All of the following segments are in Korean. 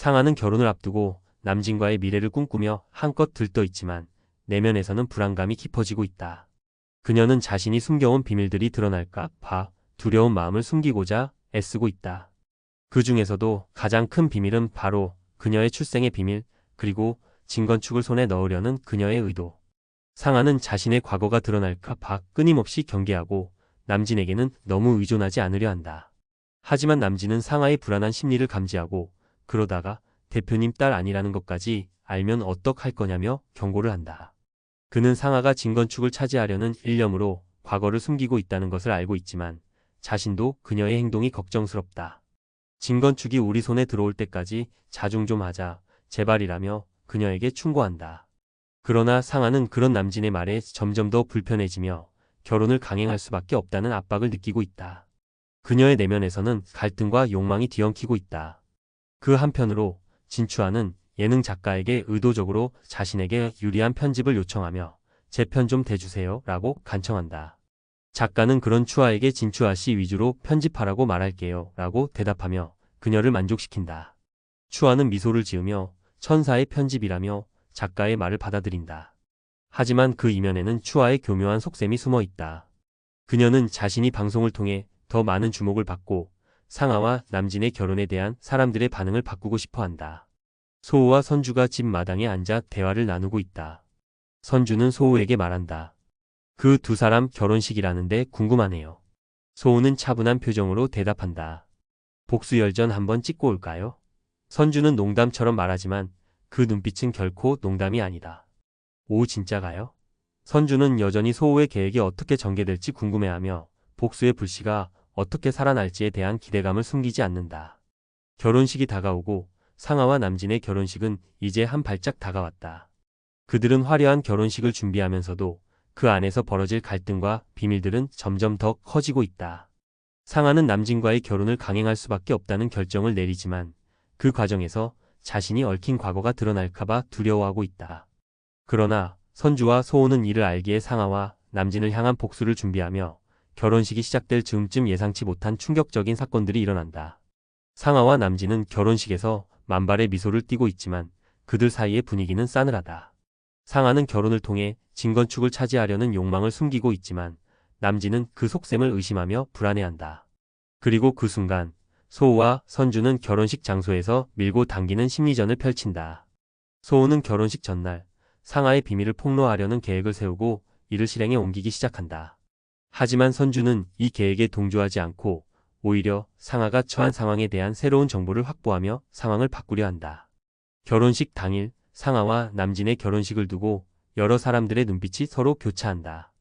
상아는 결혼을 앞두고 남진과의 미래를 꿈꾸며 한껏 들떠 있지만 내면에서는 불안감이 깊어지고 있다. 그녀는 자신이 숨겨온 비밀들이 드러날까 봐 두려운 마음을 숨기고자 애쓰고 있다. 그 중에서도 가장 큰 비밀은 바로 그녀의 출생의 비밀, 그리고 진건축을 손에 넣으려는 그녀의 의도. 상아는 자신의 과거가 드러날까 봐 끊임없이 경계하고 남진에게는 너무 의존하지 않으려 한다. 하지만 남진은 상아의 불안한 심리를 감지하고 그러다가 대표님 딸 아니라는 것까지 알면 어떡할 거냐며 경고를 한다. 그는 상아가 진건축을 차지하려는 일념으로 과거를 숨기고 있다는 것을 알고 있지만 자신도 그녀의 행동이 걱정스럽다. 진건축이 우리 손에 들어올 때까지 자중 좀 하자 제발이라며 그녀에게 충고한다. 그러나 상아는 그런 남진의 말에 점점 더 불편해지며 결혼을 강행할 수밖에 없다는 압박을 느끼고 있다. 그녀의 내면에서는 갈등과 욕망이 뒤엉키고 있다. 그 한편으로 진추아는 예능 작가에게 의도적으로 자신에게 유리한 편집을 요청하며 제 편 좀 대주세요 라고 간청한다. 작가는 그런 추아에게 진추아 씨 위주로 편집하라고 말할게요 라고 대답하며 그녀를 만족시킨다. 추아는 미소를 지으며 천사의 편집이라며 작가의 말을 받아들인다. 하지만 그 이면에는 추아의 교묘한 속셈이 숨어 있다. 그녀는 자신이 방송을 통해 더 많은 주목을 받고 상아와 남진의 결혼에 대한 사람들의 반응을 바꾸고 싶어 한다. 소우와 선주가 집 마당에 앉아 대화를 나누고 있다. 선주는 소우에게 말한다. 그 두 사람 결혼식이라는데 궁금하네요. 소우는 차분한 표정으로 대답한다. 복수열전 한번 찍고 올까요? 선주는 농담처럼 말하지만 그 눈빛은 결코 농담이 아니다. 오 진짜가요? 선주는 여전히 소우의 계획이 어떻게 전개될지 궁금해하며 복수의 불씨가 어떻게 살아날지에 대한 기대감을 숨기지 않는다. 결혼식이 다가오고 상아와 남진의 결혼식은 이제 한 발짝 다가왔다. 그들은 화려한 결혼식을 준비하면서도 그 안에서 벌어질 갈등과 비밀들은 점점 더 커지고 있다. 상아는 남진과의 결혼을 강행할 수밖에 없다는 결정을 내리지만 그 과정에서 자신이 얽힌 과거가 드러날까봐 두려워하고 있다. 그러나 선주와 소호는 이를 알기에 상아와 남진을 향한 복수를 준비하며 결혼식이 시작될 즈음쯤 예상치 못한 충격적인 사건들이 일어난다. 상아와 남진은 결혼식에서 만발의 미소를 띠고 있지만 그들 사이의 분위기는 싸늘하다. 상아는 결혼을 통해 진건축을 차지하려는 욕망을 숨기고 있지만 남진은 그 속셈을 의심하며 불안해한다. 그리고 그 순간 소우와 선주는 결혼식 장소에서 밀고 당기는 심리전을 펼친다. 소우는 결혼식 전날 상아의 비밀을 폭로하려는 계획을 세우고 이를 실행에 옮기기 시작한다. 하지만 선주는 이 계획에 동조하지 않고 오히려 상아가 처한 상황에 대한 새로운 정보를 확보하며 상황을 바꾸려 한다. 결혼식 당일 상아와 남진의 결혼식을 두고 여러 사람들의 눈빛이 서로 교차한다.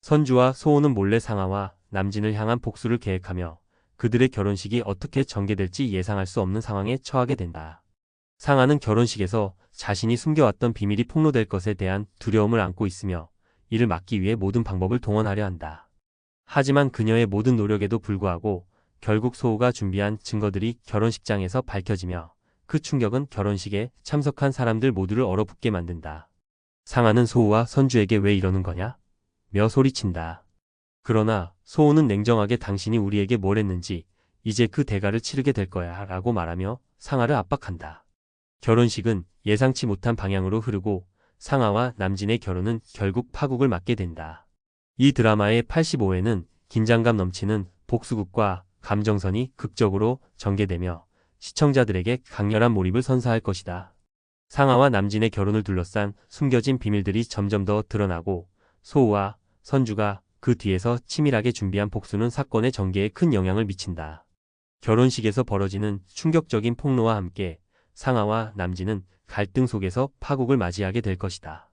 선주와 소호는 몰래 상아와 남진을 향한 복수를 계획하며 그들의 결혼식이 어떻게 전개될지 예상할 수 없는 상황에 처하게 된다. 상아는 결혼식에서 자신이 숨겨왔던 비밀이 폭로될 것에 대한 두려움을 안고 있으며 이를 막기 위해 모든 방법을 동원하려 한다. 하지만 그녀의 모든 노력에도 불구하고 결국 소우가 준비한 증거들이 결혼식장에서 밝혀지며 그 충격은 결혼식에 참석한 사람들 모두를 얼어붙게 만든다. 상아는 소우와 선주에게 왜 이러는 거냐? 며 소리친다. 그러나 소우는 냉정하게 당신이 우리에게 뭘 했는지 이제 그 대가를 치르게 될 거야 라고 말하며 상아를 압박한다. 결혼식은 예상치 못한 방향으로 흐르고 상아와 남진의 결혼은 결국 파국을 맞게 된다. 이 드라마의 85회는 긴장감 넘치는 복수극과 감정선이 극적으로 전개되며 시청자들에게 강렬한 몰입을 선사할 것이다. 상아와 남진의 결혼을 둘러싼 숨겨진 비밀들이 점점 더 드러나고 소우와 선주가 그 뒤에서 치밀하게 준비한 복수는 사건의 전개에 큰 영향을 미친다. 결혼식에서 벌어지는 충격적인 폭로와 함께 상아와 남진은 갈등 속에서 파국을 맞이하게 될 것이다.